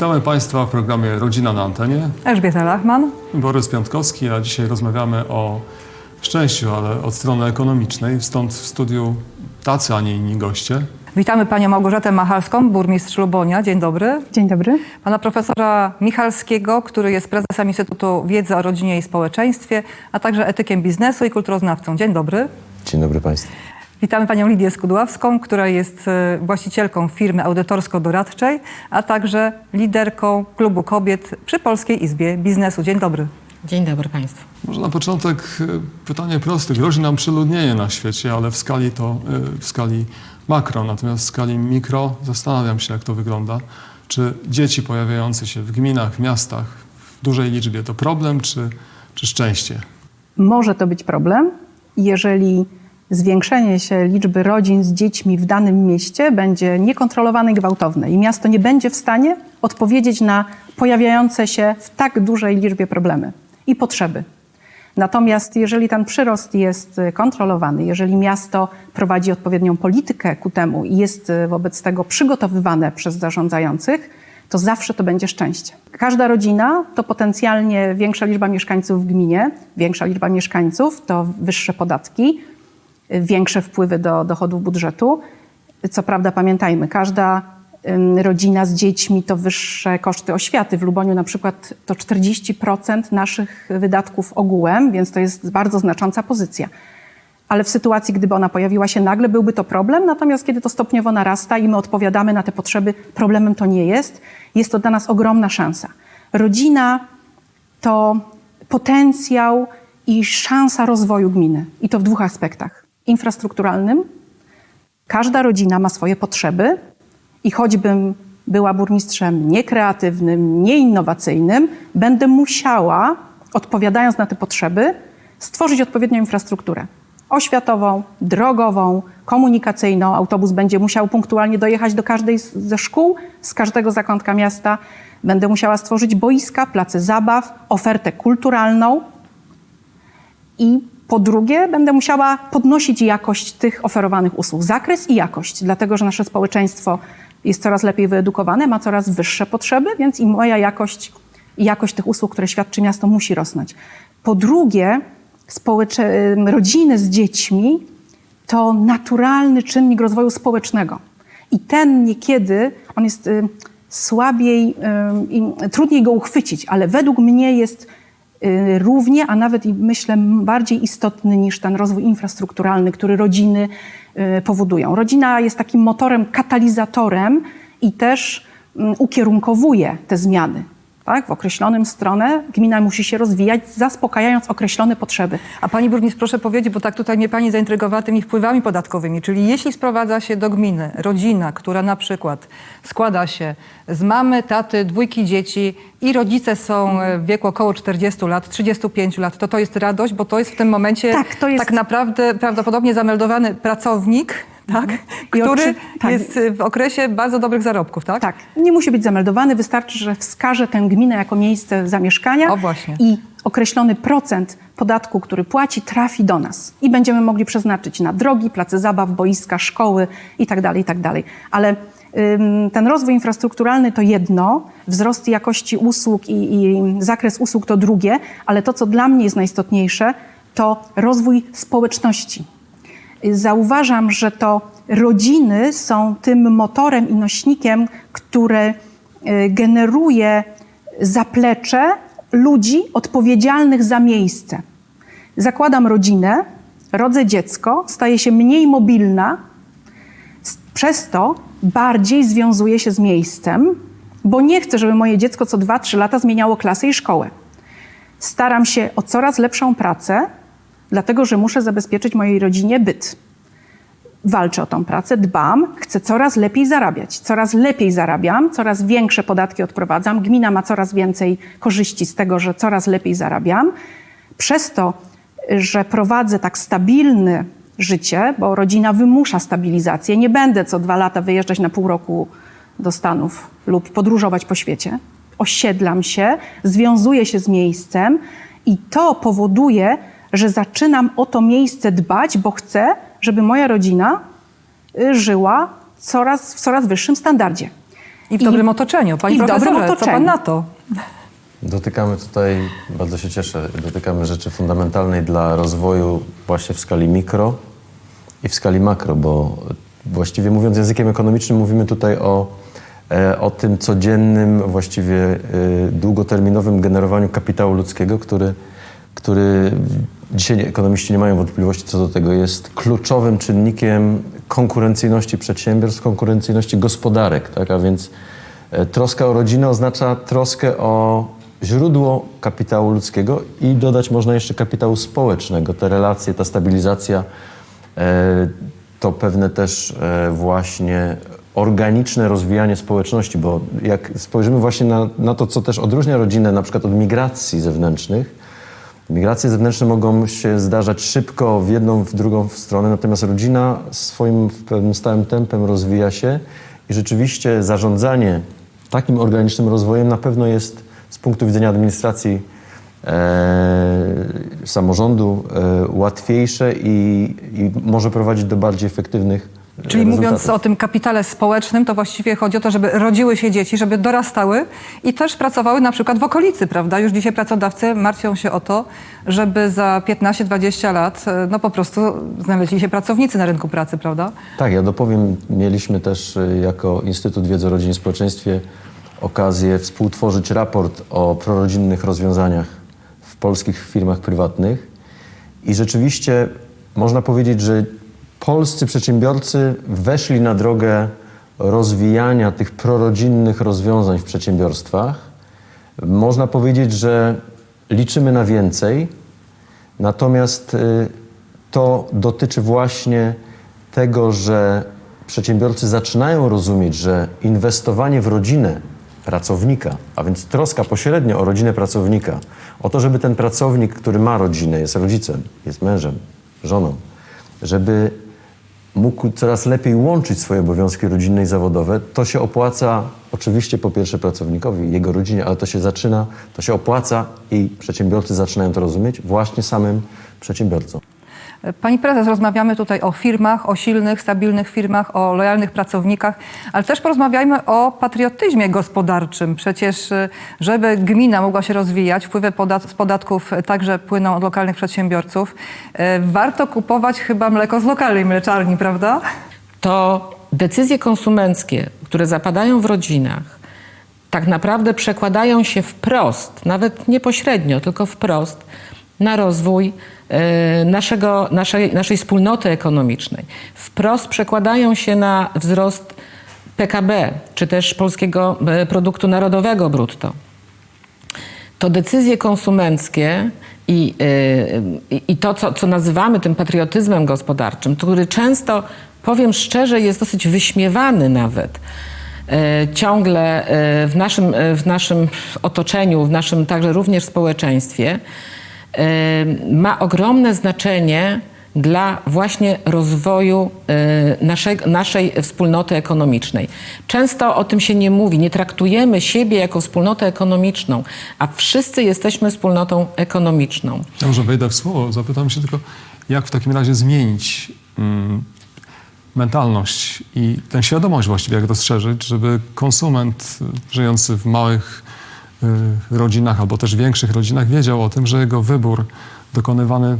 Witamy Państwa w programie Rodzina na antenie. Elżbieta Lachman. Borys Piątkowski, a dzisiaj rozmawiamy o szczęściu, ale od strony ekonomicznej. Stąd w studiu tacy, a nie inni goście. Witamy panią Małgorzatę Machalską, burmistrz Lubonia. Dzień dobry. Dzień dobry. Pana profesora Michalskiego, który jest prezesem Instytutu Wiedzy o Rodzinie i Społeczeństwie, a także etykiem biznesu i kulturoznawcą. Dzień dobry. Dzień dobry Państwu. Witamy panią Lidię Skudławską, która jest e, właścicielką firmy audytorsko-doradczej, a także liderką klubu kobiet przy Polskiej Izbie Biznesu. Dzień dobry. Dzień dobry Państwu. Może na początek e, pytanie proste. Grozi nam przeludnienie na świecie, ale w skali to e, w skali makro, natomiast w skali mikro zastanawiam się, jak to wygląda. Czy dzieci pojawiające się w gminach, w miastach w dużej liczbie to problem, czy, czy szczęście? Może to być problem, jeżeli zwiększenie się liczby rodzin z dziećmi w danym mieście będzie niekontrolowane i gwałtowne i miasto nie będzie w stanie odpowiedzieć na pojawiające się w tak dużej liczbie problemy i potrzeby. Natomiast jeżeli ten przyrost jest y, kontrolowany, jeżeli miasto prowadzi odpowiednią politykę ku temu i jest y, wobec tego przygotowywane przez zarządzających, to zawsze to będzie szczęście. Każda rodzina to potencjalnie większa liczba mieszkańców w gminie, większa liczba mieszkańców to wyższe podatki, większe wpływy do dochodów budżetu. Co prawda pamiętajmy, każda rodzina z dziećmi to wyższe koszty oświaty. W Luboniu na przykład to 40% naszych wydatków ogółem, więc to jest bardzo znacząca pozycja. Ale w sytuacji, gdyby ona pojawiła się nagle, byłby to problem. Natomiast kiedy to stopniowo narasta i my odpowiadamy na te potrzeby, problemem to nie jest. Jest to dla nas ogromna szansa. Rodzina to potencjał i szansa rozwoju gminy. I to w dwóch aspektach. Infrastrukturalnym. Każda rodzina ma swoje potrzeby i choćbym była burmistrzem niekreatywnym, nieinnowacyjnym, będę musiała, odpowiadając na te potrzeby, stworzyć odpowiednią infrastrukturę oświatową, drogową, komunikacyjną. Autobus będzie musiał punktualnie dojechać do każdej ze szkół, z każdego zakątka miasta. Będę musiała stworzyć boiska, place zabaw, ofertę kulturalną. I po drugie, będę musiała podnosić jakość tych oferowanych usług, zakres i jakość, dlatego że nasze społeczeństwo jest coraz lepiej wyedukowane, ma coraz wyższe potrzeby, więc i moja jakość jakość tych usług, które świadczy miasto, musi rosnąć. Po drugie, społecze- rodziny z dziećmi to naturalny czynnik rozwoju społecznego. I ten niekiedy, on jest y, słabiej, y, i trudniej go uchwycić, ale według mnie jest y, równie, a nawet i myślę bardziej istotny niż ten rozwój infrastrukturalny, który rodziny y, powodują. Rodzina jest takim motorem, katalizatorem i też mm, ukierunkowuje te zmiany. Tak? W określonym stronę gmina musi się rozwijać, zaspokajając określone potrzeby. A pani burmistrz, proszę powiedzieć, bo tak tutaj mnie pani zaintrygowała tymi wpływami podatkowymi, czyli jeśli sprowadza się do gminy rodzina, która na przykład składa się z mamy, taty, dwójki dzieci i rodzice są e, w wieku około 40 lat, 35 lat, to to jest radość, bo to jest w tym momencie Tak, jest- tak naprawdę prawdopodobnie zameldowany pracownik, tak, I który oczy- tak. jest e, w okresie bardzo dobrych zarobków, tak? Tak, nie musi być zameldowany, wystarczy, że wskaże tę gminę jako miejsce zamieszkania O, właśnie. i określony procent podatku, który płaci, trafi do nas i będziemy mogli przeznaczyć na drogi, place zabaw, boiska, szkoły itd., itd. Ale ym, ten rozwój infrastrukturalny to jedno, wzrost jakości usług i, i zakres usług to drugie, ale to, co dla mnie jest najistotniejsze, to rozwój społeczności. Zauważam, że to rodziny są tym motorem i nośnikiem, który y, generuje zaplecze ludzi odpowiedzialnych za miejsce. Zakładam rodzinę, rodzę dziecko, staję się mniej mobilna, przez to bardziej związuje się z miejscem, bo nie chcę, żeby moje dziecko co 2-3 lata zmieniało klasę i szkołę. Staram się o coraz lepszą pracę, dlatego że muszę zabezpieczyć mojej rodzinie byt. Walczę o tą pracę, dbam, chcę coraz lepiej zarabiać. Coraz lepiej zarabiam, coraz większe podatki odprowadzam. Gmina ma coraz więcej korzyści z tego, że coraz lepiej zarabiam. Przez to, że prowadzę tak stabilne życie, bo rodzina wymusza stabilizację, nie będę co dwa lata wyjeżdżać na pół roku do Stanów lub podróżować po świecie. Osiedlam się, związuję się z miejscem i to powoduje, że zaczynam o to miejsce dbać, bo chcę, żeby moja rodzina y, żyła coraz, w coraz wyższym standardzie. I w dobrym otoczeniu. Panie i w dobrym profesorze, co otoczeniu. pan na to? Dotykamy tutaj, bardzo się cieszę, dotykamy rzeczy fundamentalnej dla rozwoju właśnie w skali mikro i w skali makro, bo właściwie mówiąc językiem ekonomicznym mówimy tutaj o, e, o tym codziennym, właściwie e, długoterminowym generowaniu kapitału ludzkiego, który, który dzisiaj ekonomiści nie mają wątpliwości co do tego, jest kluczowym czynnikiem konkurencyjności przedsiębiorstw, konkurencyjności gospodarek, tak? a więc E, Troska o rodzinę oznacza troskę o źródło kapitału ludzkiego i dodać można jeszcze kapitału społecznego. Te relacje, ta stabilizacja e, to pewne też e, właśnie organiczne rozwijanie społeczności, bo jak spojrzymy właśnie na, na to, co też odróżnia rodzinę na przykład od migracji zewnętrznych, Migracje zewnętrzne mogą się zdarzać szybko w jedną, w drugą stronę, natomiast rodzina swoim pewnym stałym tempem rozwija się i rzeczywiście zarządzanie takim organicznym rozwojem na pewno jest z punktu widzenia administracji e, samorządu e, łatwiejsze i, i może prowadzić do bardziej efektywnych Czyli mówiąc o tym kapitale społecznym, to właściwie chodzi o to, żeby rodziły się dzieci, żeby dorastały i też pracowały na przykład w okolicy, prawda? Już dzisiaj pracodawcy martwią się o to, żeby za 15-20 lat e, no po prostu znaleźli się pracownicy na rynku pracy, prawda? Tak, ja dopowiem, mieliśmy też y, jako Instytut Wiedzy o Rodzinie i Społeczeństwie okazję współtworzyć raport o prorodzinnych rozwiązaniach w polskich firmach prywatnych i rzeczywiście można powiedzieć, że polscy przedsiębiorcy weszli na drogę rozwijania tych prorodzinnych rozwiązań w przedsiębiorstwach. Można powiedzieć, że liczymy na więcej, Natomiast y, to dotyczy właśnie tego, że przedsiębiorcy zaczynają rozumieć, że inwestowanie w rodzinę pracownika, a więc troska pośrednio o rodzinę pracownika, o to, żeby ten pracownik, który ma rodzinę, jest rodzicem, jest mężem, żoną, żeby mógł coraz lepiej łączyć swoje obowiązki rodzinne i zawodowe, to się opłaca oczywiście po pierwsze pracownikowi, jego rodzinie, ale to się zaczyna, to się opłaca i przedsiębiorcy zaczynają to rozumieć właśnie samym przedsiębiorcom. Pani prezes, rozmawiamy tutaj o firmach, o silnych, stabilnych firmach, o lojalnych pracownikach, ale też porozmawiajmy o patriotyzmie gospodarczym. Przecież, żeby gmina mogła się rozwijać, wpływy podat z podatków także płyną od lokalnych przedsiębiorców, y, warto kupować chyba mleko z lokalnej mleczarni, prawda? to decyzje konsumenckie, które zapadają w rodzinach, tak naprawdę przekładają się wprost, nawet nie pośrednio, tylko wprost na rozwój e, naszego, naszej, naszej wspólnoty ekonomicznej. Wprost przekładają się na wzrost PKB, czy też polskiego e, produktu narodowego brutto to decyzje konsumenckie i, yy, i to, co, co nazywamy tym patriotyzmem gospodarczym, który często, powiem szczerze, jest dosyć wyśmiewany nawet ciągle w, naszym, w naszym otoczeniu, w naszym także również społeczeństwie, ma ogromne znaczenie dla właśnie rozwoju y, naszej, naszej wspólnoty ekonomicznej. Często o tym się nie mówi, nie traktujemy siebie jako wspólnotę ekonomiczną, a wszyscy jesteśmy wspólnotą ekonomiczną. Ja może wejdę w słowo, zapytam się tylko, jak w takim razie zmienić mm, mentalność i tę świadomość właściwie, jak dostrzeżyć, żeby konsument żyjący w małych rodzinach albo też większych rodzinach wiedział o tym, że jego wybór dokonywany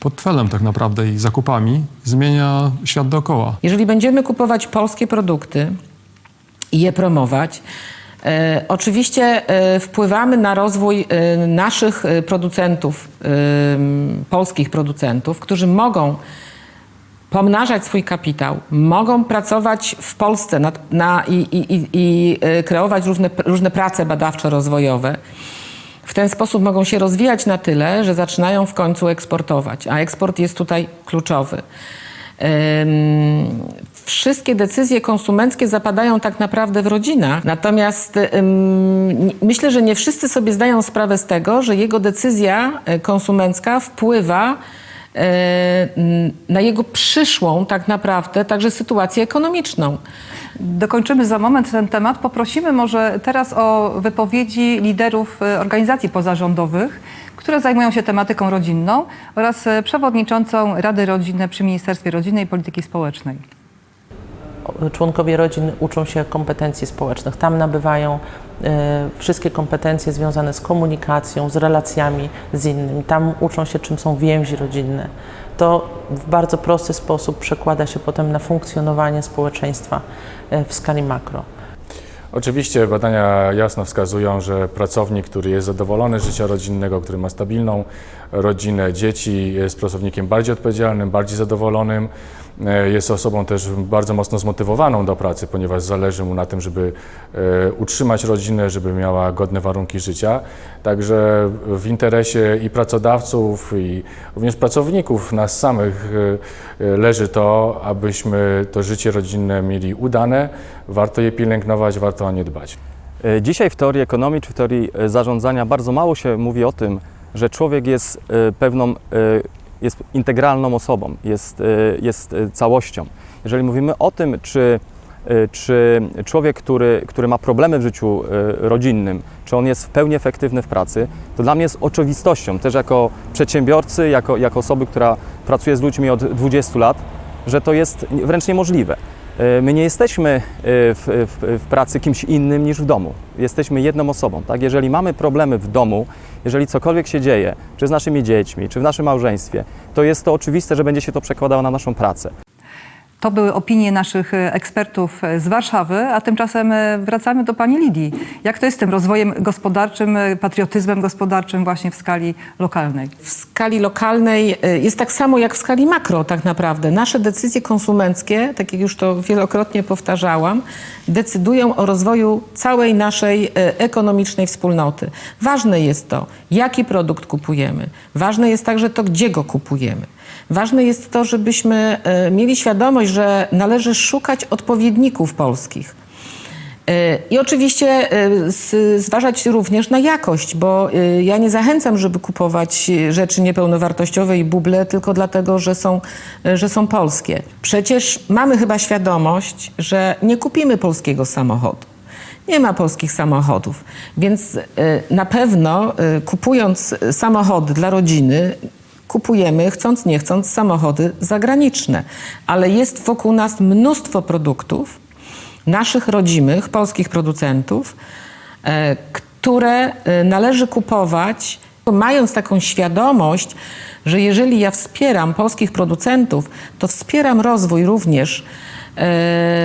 portfelem tak naprawdę i zakupami zmienia świat dookoła. Jeżeli będziemy kupować polskie produkty i je promować, e, oczywiście e, wpływamy na rozwój e, naszych e, producentów, e, polskich producentów, którzy mogą pomnażać swój kapitał, mogą pracować w Polsce na, na, i, i, i, e, kreować różne, różne prace badawczo-rozwojowe. W ten sposób mogą się rozwijać na tyle, że zaczynają w końcu eksportować, a eksport jest tutaj kluczowy. Wszystkie decyzje konsumenckie zapadają tak naprawdę w rodzinach, natomiast myślę, że nie wszyscy sobie zdają sprawę z tego, że jego decyzja e, konsumencka wpływa e, n- na jego przyszłą tak naprawdę także sytuację ekonomiczną. Dokończymy za moment ten temat. Poprosimy może teraz o wypowiedzi liderów y, organizacji pozarządowych, które zajmują się tematyką rodzinną oraz y, przewodniczącą Rady Rodziny przy Ministerstwie Rodziny i Polityki Społecznej. Członkowie rodzin uczą się kompetencji społecznych. Tam nabywają e, wszystkie kompetencje związane z komunikacją, z relacjami z innymi. Tam uczą się, czym są więzi rodzinne. To w bardzo prosty sposób przekłada się potem na funkcjonowanie społeczeństwa e, w skali makro. Oczywiście badania jasno wskazują, że pracownik, który jest zadowolony z życia rodzinnego, który ma stabilną rodzinę, dzieci, jest pracownikiem bardziej odpowiedzialnym, bardziej zadowolonym, jest osobą też bardzo mocno zmotywowaną do pracy, ponieważ zależy mu na tym, żeby e, utrzymać rodzinę, żeby miała godne warunki życia. Także w interesie i pracodawców, i również pracowników, nas samych e, e, leży to, abyśmy to życie rodzinne mieli udane. Warto je pielęgnować, warto o nie dbać. E, Dzisiaj w teorii ekonomii czy w teorii e, zarządzania bardzo mało się mówi o tym, że człowiek jest e, pewną, e, jest integralną osobą, jest, e, jest e, całością. Jeżeli mówimy o tym, czy, e, czy człowiek, który, który ma problemy w życiu rodzinnym, czy on jest w pełni efektywny w pracy, to dla mnie jest oczywistością, też jako przedsiębiorcy, jako, jako osoby, która pracuje z ludźmi od 20 lat, że to jest wręcz niemożliwe. E, My nie jesteśmy e, w, w, w pracy kimś innym niż w domu. Jesteśmy jedną osobą. Tak? Jeżeli mamy problemy w domu, jeżeli cokolwiek się dzieje, czy z naszymi dziećmi, czy w naszym małżeństwie, to jest to oczywiste, że będzie się to przekładało na naszą pracę. To były opinie naszych e, ekspertów e, z Warszawy, a tymczasem e, wracamy do pani Lidii. Jak to jest z tym rozwojem gospodarczym, patriotyzmem gospodarczym właśnie w skali lokalnej? w skali lokalnej jest tak samo jak w skali makro tak naprawdę. Nasze decyzje konsumenckie, tak jak już to wielokrotnie powtarzałam, decydują o rozwoju całej naszej ekonomicznej wspólnoty. Ważne jest to, jaki produkt kupujemy. Ważne jest także to, gdzie go kupujemy. Ważne jest to, żebyśmy y, mieli świadomość, że należy szukać odpowiedników polskich. Y, I oczywiście z- zważać również na jakość, bo ja nie zachęcam, żeby kupować rzeczy niepełnowartościowe i buble tylko dlatego, że są, że są polskie. Przecież mamy chyba świadomość, że nie kupimy polskiego samochodu. Nie ma polskich samochodów, więc na pewno kupując samochody dla rodziny, kupujemy, chcąc nie chcąc, samochody zagraniczne. Ale jest wokół nas mnóstwo produktów, naszych rodzimych, polskich producentów, e, które e, należy kupować, mając taką świadomość, że jeżeli ja wspieram polskich producentów, to wspieram rozwój również e,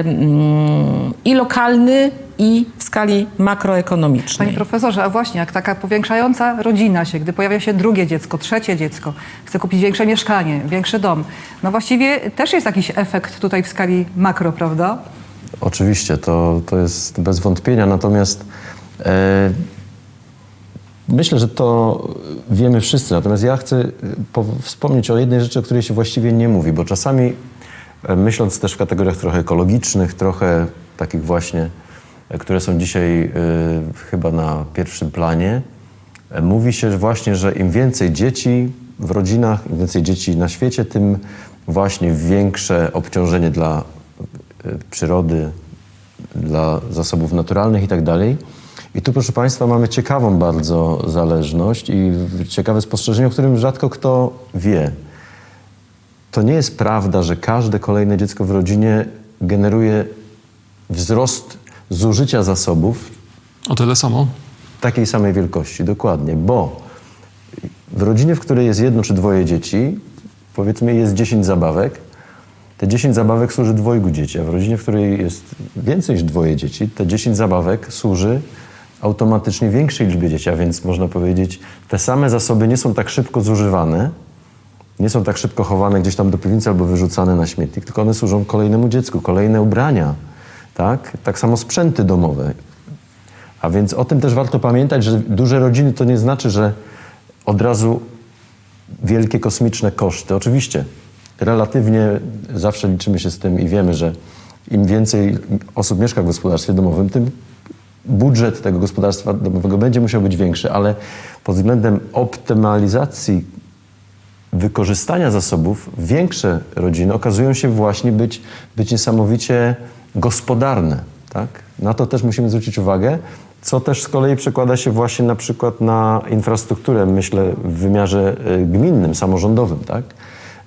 mm, i lokalny, i w skali makroekonomicznej. Panie profesorze, a właśnie, jak taka powiększająca rodzina się, gdy pojawia się drugie dziecko, trzecie dziecko, chce kupić większe mieszkanie, większy dom, no właściwie też jest jakiś efekt tutaj w skali makro, prawda? Oczywiście, to, to jest bez wątpienia, natomiast e, myślę, że to wiemy wszyscy. Natomiast ja chcę e, po, wspomnieć o jednej rzeczy, o której się właściwie nie mówi, bo czasami e, myśląc też w kategoriach trochę ekologicznych, trochę takich właśnie, które są dzisiaj e, chyba na pierwszym planie, mówi się właśnie, że im więcej dzieci w rodzinach, im więcej dzieci na świecie, tym właśnie większe obciążenie dla e, przyrody, dla zasobów naturalnych i tak. I tu, proszę Państwa, mamy ciekawą bardzo zależność i ciekawe spostrzeżenie, o którym rzadko kto wie. To nie jest prawda, że każde kolejne dziecko w rodzinie generuje wzrost zużycia zasobów O tyle samo? takiej samej wielkości, dokładnie, bo w rodzinie, w której jest jedno czy dwoje dzieci, powiedzmy jest 10 zabawek, te 10 zabawek służy dwojgu dzieci, a w rodzinie, w której jest więcej niż dwoje dzieci, te 10 zabawek służy automatycznie większej liczbie dzieci, a więc można powiedzieć, te same zasoby nie są tak szybko zużywane, nie są tak szybko chowane gdzieś tam do piwnicy albo wyrzucane na śmietnik, tylko one służą kolejnemu dziecku, kolejne ubrania, tak? Tak samo sprzęty domowe. A więc o tym też warto pamiętać, że duże rodziny to nie znaczy, że od razu wielkie kosmiczne koszty. Oczywiście, relatywnie zawsze liczymy się z tym i wiemy, że im więcej osób mieszka w gospodarstwie domowym, tym budżet tego gospodarstwa domowego będzie musiał być większy, ale pod względem optymalizacji wykorzystania zasobów większe rodziny okazują się właśnie być, być niesamowicie gospodarne. Tak? Na to też musimy zwrócić uwagę, co też z kolei przekłada się właśnie na przykład na infrastrukturę, myślę, w wymiarze e, gminnym, samorządowym, tak?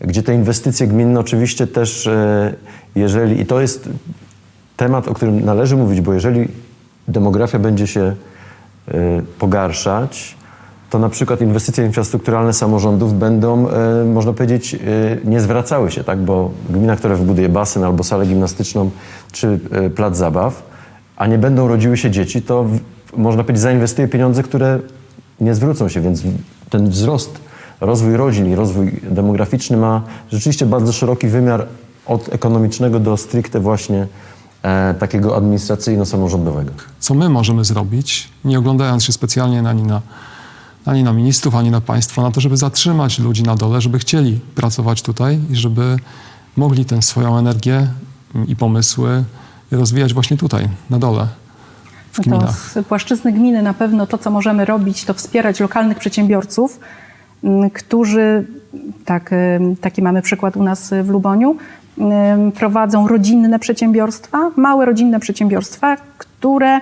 gdzie te inwestycje gminne oczywiście też, e, jeżeli, i to jest temat, o którym należy mówić, bo jeżeli demografia będzie się y, pogarszać, to na przykład inwestycje infrastrukturalne samorządów będą, y, można powiedzieć, y, nie zwracały się, tak? bo gmina, która wybuduje basen albo salę gimnastyczną czy y, plac zabaw, a nie będą rodziły się dzieci, to można powiedzieć zainwestuje pieniądze, które nie zwrócą się, więc ten wzrost, rozwój rodzin i rozwój demograficzny ma rzeczywiście bardzo szeroki wymiar od ekonomicznego do stricte właśnie e, takiego administracyjno-samorządowego. Co my możemy zrobić, nie oglądając się specjalnie ani na, ani na ministrów, ani na państwo, na to, żeby zatrzymać ludzi na dole, żeby chcieli pracować tutaj i żeby mogli tę swoją energię i pomysły rozwijać właśnie tutaj, na dole, w No to z płaszczyzny gminy na pewno to, co możemy robić, to wspierać lokalnych przedsiębiorców, m, którzy, tak, taki mamy przykład u nas w Luboniu, prowadzą rodzinne przedsiębiorstwa, małe rodzinne przedsiębiorstwa, które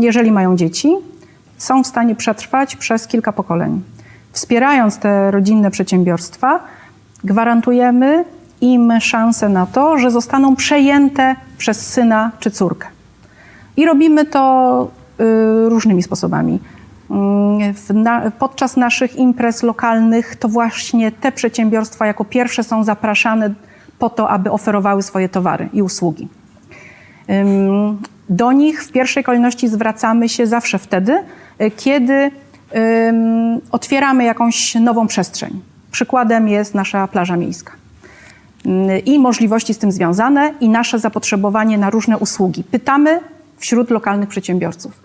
jeżeli mają dzieci, są w stanie przetrwać przez kilka pokoleń. Wspierając te rodzinne przedsiębiorstwa, gwarantujemy im szansę na to, że zostaną przejęte przez syna czy córkę. I robimy to y, różnymi sposobami. W na, podczas naszych imprez lokalnych to właśnie te przedsiębiorstwa jako pierwsze są zapraszane po to, aby oferowały swoje towary i usługi. Ym, Do nich w pierwszej kolejności zwracamy się zawsze wtedy, y, kiedy otwieramy jakąś nową przestrzeń. Przykładem jest nasza plaża miejska i możliwości z tym związane, i nasze zapotrzebowanie na różne usługi. Pytamy wśród lokalnych przedsiębiorców.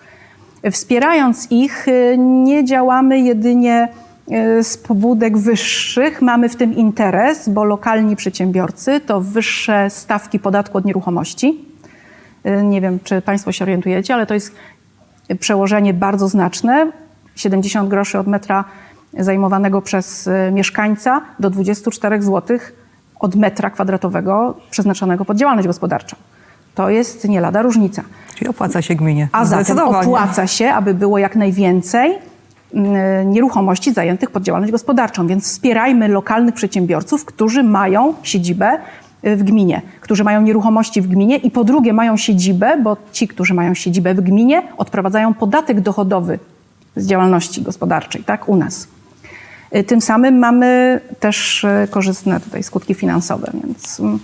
Wspierając ich, y, nie działamy jedynie y, z pobudek wyższych. Mamy w tym interes, bo lokalni przedsiębiorcy to wyższe stawki podatku od nieruchomości. Y, Nie wiem, czy Państwo się orientujecie, ale to jest przełożenie bardzo znaczne. 70 groszy od metra zajmowanego przez mieszkańca do 24 zł od metra kwadratowego przeznaczonego pod działalność gospodarczą. To jest nie lada różnica. Czyli opłaca się gminie. A zatem opłaca się, aby było jak najwięcej mm, nieruchomości zajętych pod działalność gospodarczą. Więc wspierajmy lokalnych przedsiębiorców, którzy mają siedzibę y, w gminie, którzy mają nieruchomości w gminie i po drugie mają siedzibę, bo ci, którzy mają siedzibę w gminie, odprowadzają podatek dochodowy z działalności gospodarczej, tak, u nas. Y, Tym samym mamy też y, korzystne tutaj skutki finansowe, więc mm,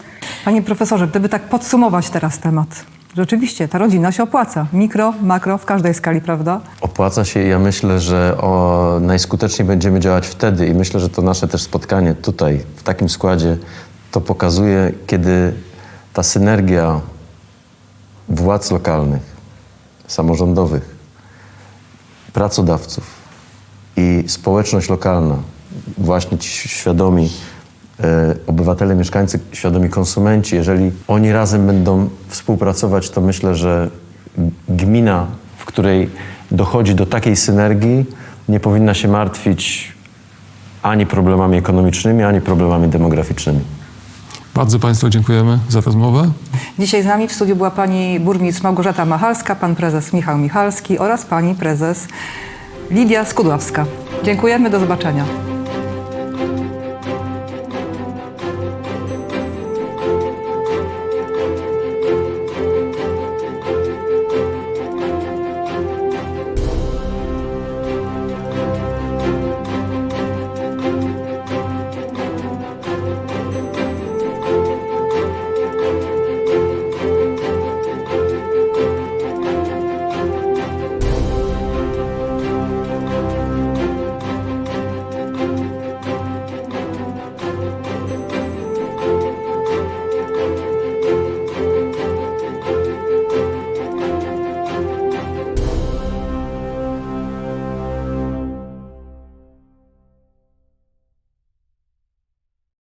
Panie profesorze, gdyby tak podsumować teraz temat. Rzeczywiście, ta rodzina się opłaca. Mikro, makro, w każdej skali, prawda? Opłaca się i ja myślę, że o, najskuteczniej będziemy działać wtedy i myślę, że to nasze też spotkanie tutaj, w takim składzie, to pokazuje, kiedy ta synergia władz lokalnych, samorządowych, pracodawców i społeczność lokalna, właśnie ci świadomi e, obywatele, mieszkańcy, świadomi konsumenci, jeżeli oni razem będą współpracować, to myślę, że gmina, w której dochodzi do takiej synergii, nie powinna się martwić ani problemami ekonomicznymi, ani problemami demograficznymi. Bardzo Państwu dziękujemy za rozmowę. Dzisiaj z nami w studiu była pani burmistrz Małgorzata Machalska, pan prezes Michał Michalski oraz pani prezes Lidia Skudławska. Dziękujemy, do zobaczenia.